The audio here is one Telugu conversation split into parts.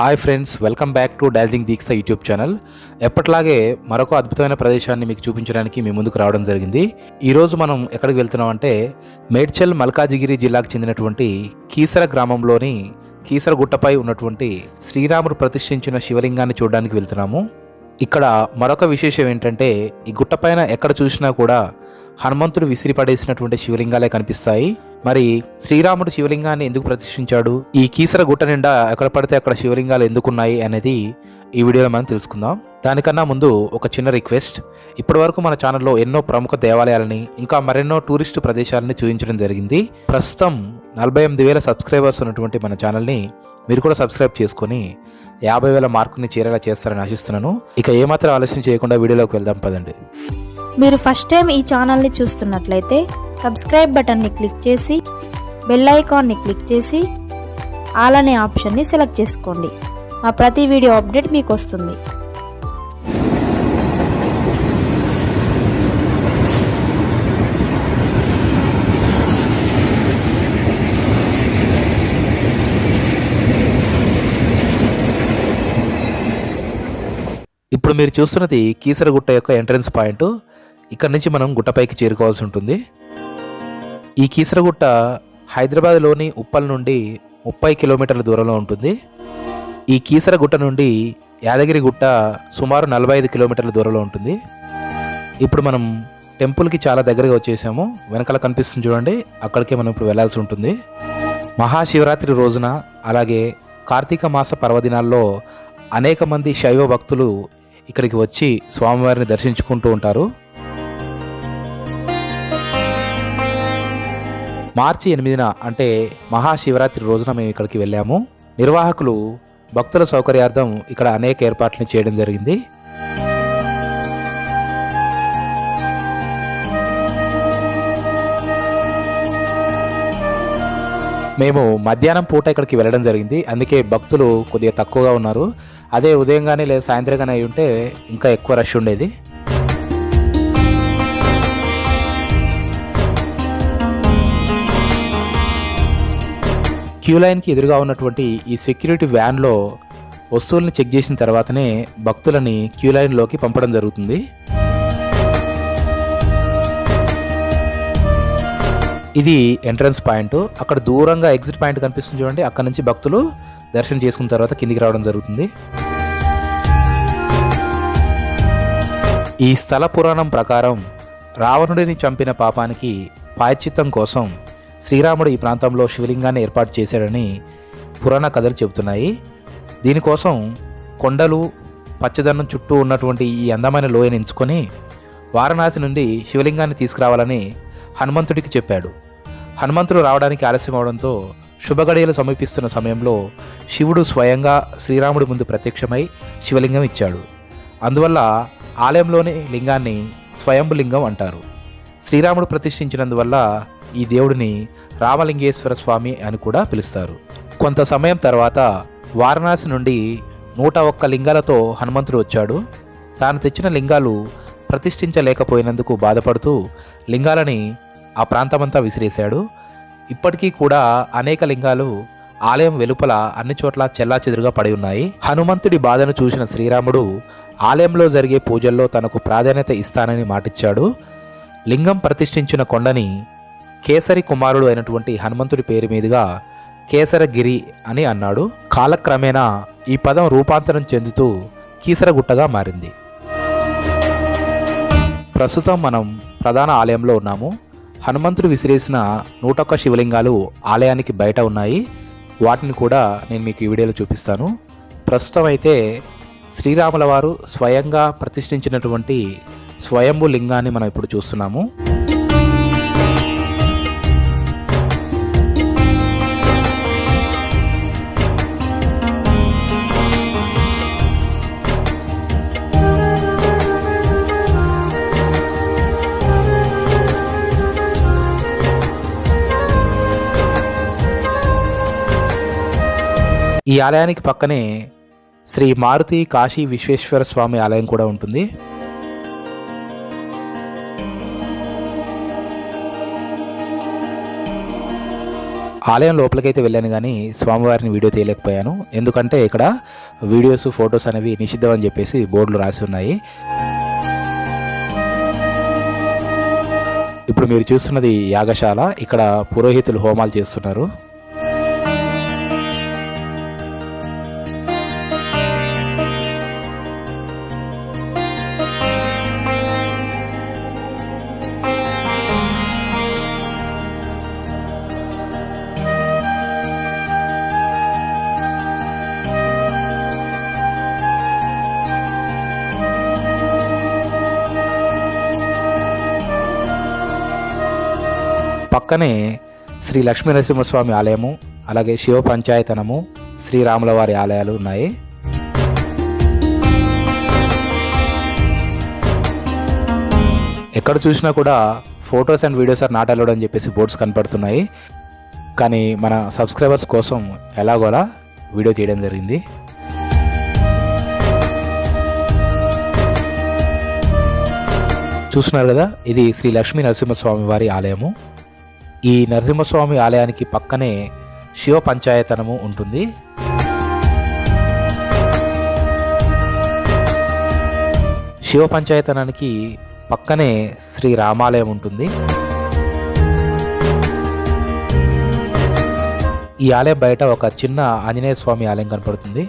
Hi friends welcome back to డాజింగ్ Deeksha YouTube channel ఎప్పట్లాగే మరొక అద్భుతమైన ప్రదేశాన్ని మీకు చూపించడానికి మీ ముందుకు రావడం జరిగింది. ఈరోజు మనం ఎక్కడికి వెళ్తున్నాం అంటే మేడ్చల్ మల్కాజిగిరి జిల్లాకు చెందినటువంటి కీసర గ్రామంలోని కీసర గుట్టపై ఉన్నటువంటి శ్రీరాముడు ప్రతిష్ఠించిన శివలింగాన్ని చూడడానికి వెళ్తున్నాము. ఇక్కడ మరొక విశేషం ఏంటంటే ఈ గుట్టపైన ఎక్కడ చూసినా కూడా హనుమంతుడు విసిరిపడేసినటువంటి శివలింగాలే కనిపిస్తాయి. మరి శ్రీరాముడు శివలింగాన్ని ఎందుకు ప్రతిష్ఠించాడు? ఈ కీసర గుట్ట నిండా ఎక్కడ పడితే అక్కడ శివలింగాలు ఎందుకున్నాయి అనేది ఈ వీడియోలో మనం తెలుసుకుందాం. దానికన్నా ముందు ఒక చిన్న రిక్వెస్ట్. ఇప్పటివరకు మన ఛానల్లో ఎన్నో ప్రముఖ దేవాలయాలని ఇంకా మరెన్నో టూరిస్టు ప్రదేశాలని చూపించడం జరిగింది. ప్రస్తుతం నలభై ఎనిమిది వేల సబ్స్క్రైబర్స్ ఉన్నటువంటి మన ఛానల్ని మీరు కూడా సబ్స్క్రైబ్ చేసుకొని యాభై వేల మార్కుని చేరేలా చేస్తారని ఆశిస్తున్నాను. ఇక ఏమాత్రం ఆలస్యం చేయకుండా వీడియోలోకి వెళ్దాం పదండి. మీరు ఫస్ట్ టైం ఈ ఛానల్ని చూస్తున్నట్లయితే సబ్స్క్రైబ్ బటన్ని క్లిక్ చేసి బెల్ ఐకాన్ని క్లిక్ చేసి ఆల్ అనే ఆప్షన్ని సెలెక్ట్ చేసుకోండి. మా ప్రతి వీడియో అప్డేట్ మీకు వస్తుంది. ఇప్పుడు మీరు చూస్తున్నది కీసరగుట్ట యొక్క ఎంట్రన్స్ పాయింట్. ఇక్కడ నుంచి మనం గుట్టపైకి చేరుకోవాల్సి ఉంటుంది. ఈ కీసరగుట్ట హైదరాబాద్లోని ఉప్పల్ నుండి ముప్పై కిలోమీటర్ల దూరంలో ఉంటుంది. ఈ కీసరగుట్ట నుండి యాదగిరి గుట్ట సుమారు నలభై ఐదు కిలోమీటర్ల దూరంలో ఉంటుంది. ఇప్పుడు మనం టెంపుల్కి చాలా దగ్గరగా వచ్చేసాము. వెనకాల కనిపిస్తుంది చూడండి. అక్కడికే మనం ఇప్పుడు వెళ్ళాల్సి ఉంటుంది. మహాశివరాత్రి రోజున అలాగే కార్తీక మాస పర్వదినాల్లో అనేక మంది శైవ భక్తులు ఇక్కడికి వచ్చి స్వామివారిని దర్శించుకుంటూ ఉంటారు. మార్చి ఎనిమిదిన అంటే మహాశివరాత్రి రోజున మేము ఇక్కడికి వెళ్ళాము. నిర్వాహకులు భక్తుల సౌకర్యార్థం ఇక్కడ అనేక ఏర్పాట్లను చేయడం జరిగింది. మేము మధ్యాహ్నం పూట ఇక్కడికి వెళ్ళడం జరిగింది. అందుకే భక్తులు కొద్దిగా తక్కువగా ఉన్నారు. అదే ఉదయం కానీ లేదా సాయంత్రం కానీ అయి ఉంటే ఇంకా ఎక్కువ రష్ ఉండేది. క్యూ లైన్కి ఎదురుగా ఉన్నటువంటి ఈ సెక్యూరిటీ వ్యాన్లో వస్తువుల్ని చెక్ చేసిన తర్వాతనే భక్తులని క్యూ లైన్లోకి పంపడం జరుగుతుంది. ఇది ఎంట్రన్స్ పాయింట్. అక్కడ దూరంగా ఎగ్జిట్ పాయింట్ కనిపిస్తుంది చూడండి. అక్కడ నుంచి భక్తులు దర్శనం చేసుకున్న తర్వాత కిందికి రావడం జరుగుతుంది. ఈ స్థల పురాణం ప్రకారం రావణుడిని చంపిన పాపానికి పాయచిత్తం కోసం శ్రీరాముడు ఈ ప్రాంతంలో శివలింగాన్ని ఏర్పాటు చేశాడని పురాణ కథలు చెబుతున్నాయి. దీనికోసం కొండలు పచ్చదనం చుట్టూ ఉన్నటువంటి ఈ అందమైన లోయని ఎంచుకొని వారణాసి నుండి శివలింగాన్ని తీసుకురావాలని హనుమంతుడికి చెప్పాడు. హనుమంతుడు రావడానికి ఆలస్యం అవడంతో శుభగడియలు సమీపిస్తున్న సమయంలో శివుడు స్వయంగా శ్రీరాముడి ముందు ప్రత్యక్షమై శివలింగం ఇచ్చాడు. అందువల్ల ఆలయంలోని లింగాన్ని స్వయంభు లింగం అంటారు. శ్రీరాముడు ప్రతిష్ఠించినందువల్ల ఈ దేవుడిని రామలింగేశ్వర స్వామి అని కూడా పిలుస్తారు. కొంత సమయం తర్వాత వారణాసి నుండి నూట ఒక్క లింగాలతో హనుమంతుడు వచ్చాడు. తాను తెచ్చిన లింగాలు ప్రతిష్ఠించలేకపోయినందుకు బాధపడుతూ లింగాలని ఆ ప్రాంతమంతా విసిరేశాడు. ఇప్పటికీ కూడా అనేక లింగాలు ఆలయం వెలుపల అన్ని చోట్ల చెల్లాచెదురుగా పడి ఉన్నాయి. హనుమంతుడి బాధను చూసిన శ్రీరాముడు ఆలయంలో జరిగే పూజల్లో తనకు ప్రాధాన్యత ఇస్తానని మాటిచ్చాడు. లింగం ప్రతిష్ఠించిన కొండని కేసరి కుమారుడు అయినటువంటి హనుమంతుడి పేరు మీదుగా కేసరగిరి అని అన్నాడు. కాలక్రమేణా ఈ పదం రూపాంతరం చెందుతూ కీసరగుట్టగా మారింది. ప్రస్తుతం మనం ప్రధాన ఆలయంలో ఉన్నాము. హనుమంతుడు విసిరేసిన నూట ఒక్క శివలింగాలు ఆలయానికి బయట ఉన్నాయి. వాటిని కూడా నేను మీకు ఈ వీడియోలో చూపిస్తాను. ప్రస్తుతం అయితే శ్రీరాముల వారు స్వయంగా ప్రతిష్ఠించినటువంటి స్వయంభు లింగాన్ని మనం ఇప్పుడు చూస్తున్నాము. ఈ ఆలయానికి పక్కనే శ్రీ మారుతి కాశీ విశ్వేశ్వర స్వామి ఆలయం కూడా ఉంటుంది. ఆలయం లోపలికైతే వెళ్ళాను కానీ స్వామివారిని వీడియో తీయలేకపోయాను. ఎందుకంటే ఇక్కడ వీడియోస్ ఫొటోస్ అనేవి నిషిద్ధం అని చెప్పేసి బోర్డులు రాసి ఉన్నాయి. ఇప్పుడు మీరు చూస్తున్నది యాగశాల. ఇక్కడ పురోహితులు హోమాలు చేస్తున్నారు. పక్కనే శ్రీ లక్ష్మీ నరసింహస్వామి ఆలయము అలాగే శివ పంచాయతనము శ్రీరాముల వారి ఆలయాలు ఉన్నాయి. ఎక్కడ చూసినా కూడా photos and videos are not allowed అని చెప్పేసి బోర్డ్స్ కనపడుతున్నాయి. కానీ మన సబ్స్క్రైబర్స్ కోసం ఎలాగోలా వీడియో తీయడం జరిగింది. చూస్తున్నారు కదా ఇది శ్రీ లక్ష్మీ నరసింహస్వామి వారి ఆలయము. ఈ నరసింహస్వామి ఆలయానికి పక్కనే శివ పంచాయతనము ఉంటుంది. శివ పంచాయతనానికి పక్కనే శ్రీ రామాలయం ఉంటుంది. ఈ ఆలయం బయట ఒక చిన్న ఆంజనేయ స్వామి ఆలయం కనపడుతుంది.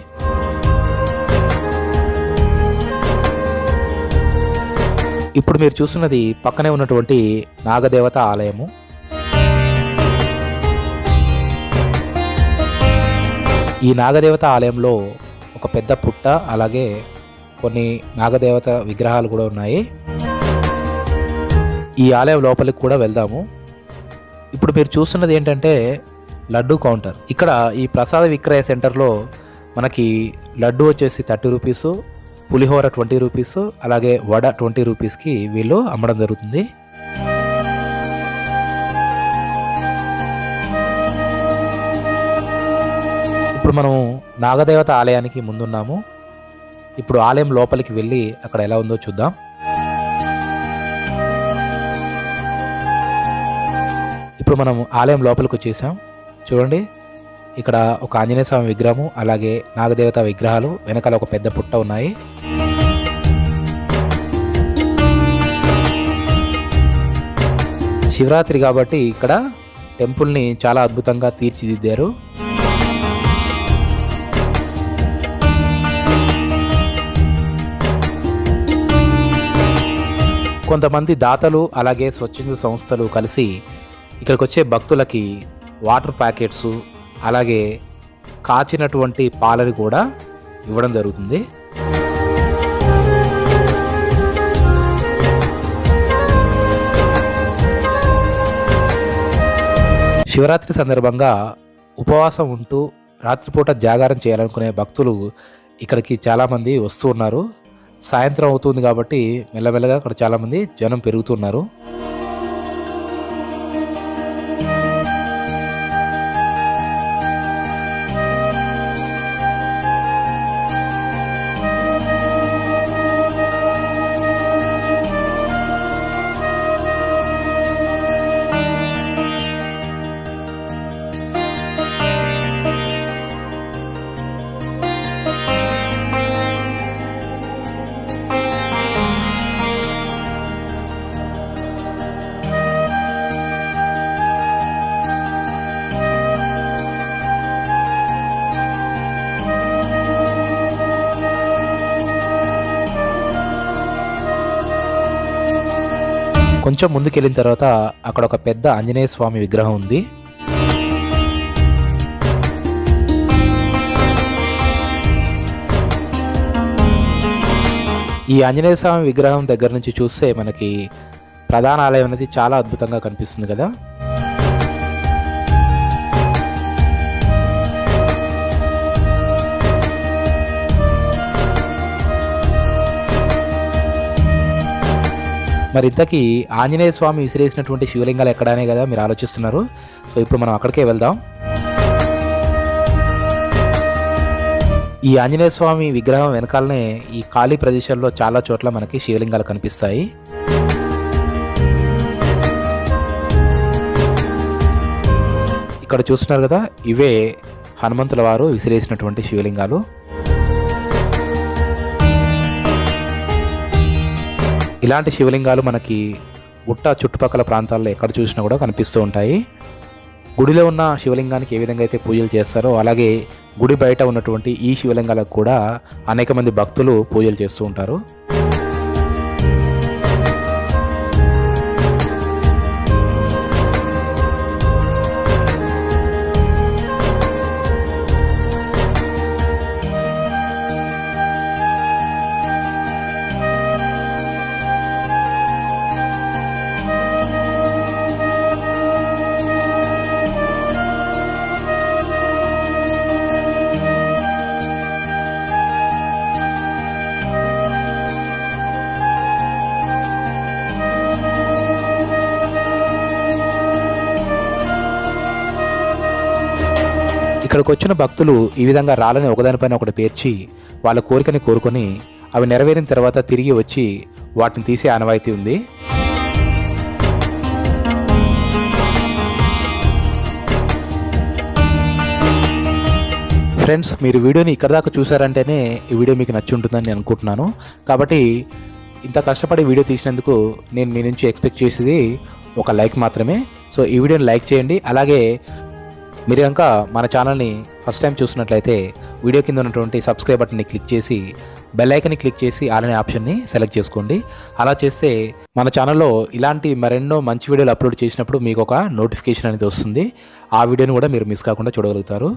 ఇప్పుడు మీరు చూస్తున్నది పక్కనే ఉన్నటువంటి నాగదేవత ఆలయము. ఈ నాగదేవత ఆలయంలో ఒక పెద్ద పుట్ట అలాగే కొన్ని నాగదేవత విగ్రహాలు కూడా ఉన్నాయి. ఈ ఆలయం లోపలికి కూడా వెళ్దాము. ఇప్పుడు మీరు చూస్తున్నది ఏంటంటే లడ్డు కౌంటర్. ఇక్కడ ఈ ప్రసాద విక్రయ సెంటర్లో మనకి లడ్డు వచ్చేసి thirty rupees pulihora twenty rupees అలాగే వడ ట్వంటీ రూపీస్కి వీళ్ళు అమ్మడం జరుగుతుంది. ఇప్పుడు మనం నాగదేవత ఆలయానికి ముందున్నాము. ఇప్పుడు ఆలయం లోపలికి వెళ్ళి అక్కడ ఎలా ఉందో చూద్దాం. ఇప్పుడు మనం ఆలయం లోపలికి వచ్చేసాం. చూడండి ఇక్కడ ఒక ఆంజనేయ స్వామి విగ్రహము అలాగే నాగదేవత విగ్రహాలు వెనకాల ఒక పెద్ద పుట్ట ఉన్నాయి. శివరాత్రి కాబట్టి ఇక్కడ టెంపుల్ని చాలా అద్భుతంగా తీర్చిదిద్దారు. కొంతమంది దాతలు అలాగే స్వచ్ఛంద సంస్థలు కలిసి ఇక్కడికి వచ్చే భక్తులకి వాటర్ ప్యాకెట్స్ అలాగే కాచినటువంటి పాలని కూడా ఇవ్వడం జరుగుతుంది. శివరాత్రి సందర్భంగా ఉపవాసం ఉంటూ రాత్రిపూట జాగారం చేయాలనుకునే భక్తులు ఇక్కడికి చాలామంది వస్తూ ఉన్నారు. సాయంత్రం అవుతుంది కాబట్టి మెల్లమెల్లగా అక్కడ చాలామంది జనం పెరుగుతున్నారు. కొంచెం ముందుకెళ్ళిన తర్వాత అక్కడ ఒక పెద్ద ఆంజనేయ స్వామి విగ్రహం ఉంది. ఈ ఆంజనేయ స్వామి విగ్రహం దగ్గర నుంచి చూస్తే మనకి ప్రధాన ఆలయం అనేది చాలా అద్భుతంగా కనిపిస్తుంది కదా. మరి ఇంతకీ ఆంజనేయ స్వామి విసిరేసినటువంటి శివలింగాలు ఎక్కడనే కదా మీరు ఆలోచిస్తున్నారు? సో ఇప్పుడు మనం అక్కడికే వెళ్దాం. ఈ ఆంజనేయ స్వామి విగ్రహం వెనకాలనే ఈ ఖాళీ ప్రదేశాల్లో చాలా చోట్ల మనకి శివలింగాలు కనిపిస్తాయి. ఇక్కడ చూస్తున్నారు కదా ఇవే హనుమంతుల వారు విసిరేసినటువంటి శివలింగాలు. ఇలాంటి శివలింగాలు మనకి గుట్ట చుట్టుపక్కల ప్రాంతాల్లో ఎక్కడ చూసినా కూడా కనిపిస్తూ ఉంటాయి. గుడిలో ఉన్న శివలింగానికి ఏ విధంగా అయితే పూజలు చేస్తారో అలాగే గుడి బయట ఉన్నటువంటి ఈ శివలింగాలకు కూడా అనేక మంది భక్తులు పూజలు చేస్తూ ఉంటారు. ఇక్కడికి వచ్చిన భక్తులు ఈ విధంగా రాళ్ళని ఒకదానిపైన ఒకటి పేర్చి వాళ్ళ కోరికని కోరుకొని అవి నెరవేరిన తర్వాత తిరిగి వచ్చి వాటిని తీసే ఆనవాయితీ ఉంది. ఫ్రెండ్స్ మీరు వీడియోని ఇక్కడ దాకా చూసారంటేనే ఈ వీడియో మీకు నచ్చి ఉంటుందని నేను అనుకుంటున్నాను. కాబట్టి ఇంత కష్టపడి వీడియో తీసినందుకు నేను మీ నుంచి ఎక్స్పెక్ట్ చేసేది ఒక లైక్ మాత్రమే. సో ఈ వీడియోని లైక్ చేయండి. అలాగే మీరు కనుక మన ఛానల్ని ఫస్ట్ టైం చూసినట్లయితే వీడియో కింద ఉన్నటువంటి సబ్స్క్రైబ్ బటన్ని క్లిక్ చేసి బెల్ ఐకన్ని క్లిక్ చేసి ఆలనే ఆప్షన్ని సెలెక్ట్ చేసుకోండి. అలా చేస్తే మన ఛానల్లో ఇలాంటి మరెన్నో మంచి వీడియోలు అప్లోడ్ చేసినప్పుడు మీకు ఒక నోటిఫికేషన్ అనేది వస్తుంది. ఆ వీడియోని కూడా మీరు మిస్ కాకుండా చూడగలుగుతారు.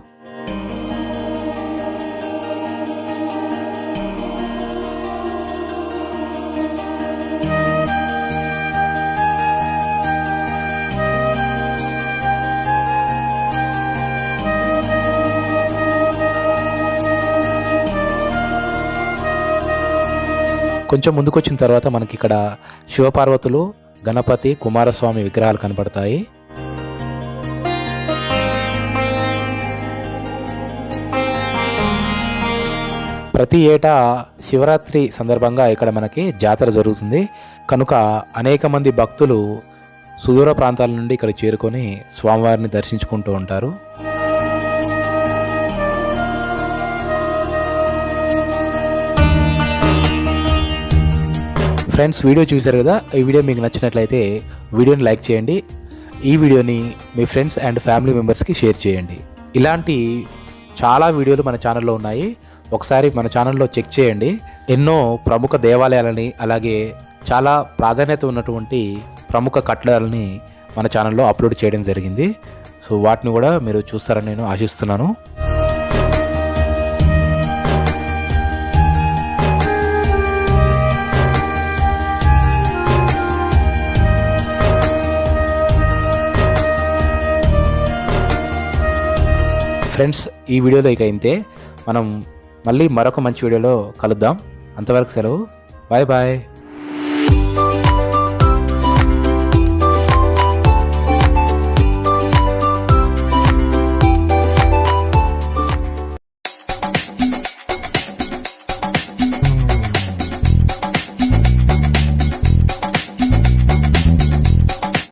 కొంచెం ముందుకు వచ్చిన తర్వాత మనకి ఇక్కడ శివపార్వతులు గణపతి కుమారస్వామి విగ్రహాలు కనపడతాయి. ప్రతి ఏటా శివరాత్రి సందర్భంగా ఇక్కడ మనకి జాతర జరుగుతుంది. కనుక అనేక మంది భక్తులు సుదూర ప్రాంతాల నుండి ఇక్కడ చేరుకొని స్వామివారిని దర్శించుకుంటూ ఉంటారు. ఫ్రెండ్స్ వీడియో చూశారు కదా? ఈ వీడియో మీకు నచ్చినట్లయితే వీడియోని లైక్ చేయండి. ఈ వీడియోని మీ ఫ్రెండ్స్ అండ్ ఫ్యామిలీ మెంబర్స్కి షేర్ చేయండి. ఇలాంటి చాలా వీడియోలు మన ఛానల్లో ఉన్నాయి. ఒకసారి మన ఛానల్లో చెక్ చేయండి. ఎన్నో ప్రముఖ దేవాలయాలని అలాగే చాలా ప్రాధాన్యత ఉన్నటువంటి ప్రముఖ కట్టడాలని మన ఛానల్లో అప్లోడ్ చేయడం జరిగింది. సో వాటిని కూడా మీరు చూస్తారని నేను ఆశిస్తున్నాను. ఫ్రెండ్స్ ఈ వీడియోలో ఇక అయితే మనం మళ్ళీ మరొక మంచి వీడియోలో కలుద్దాం. అంతవరకు సెలవు. Bye bye.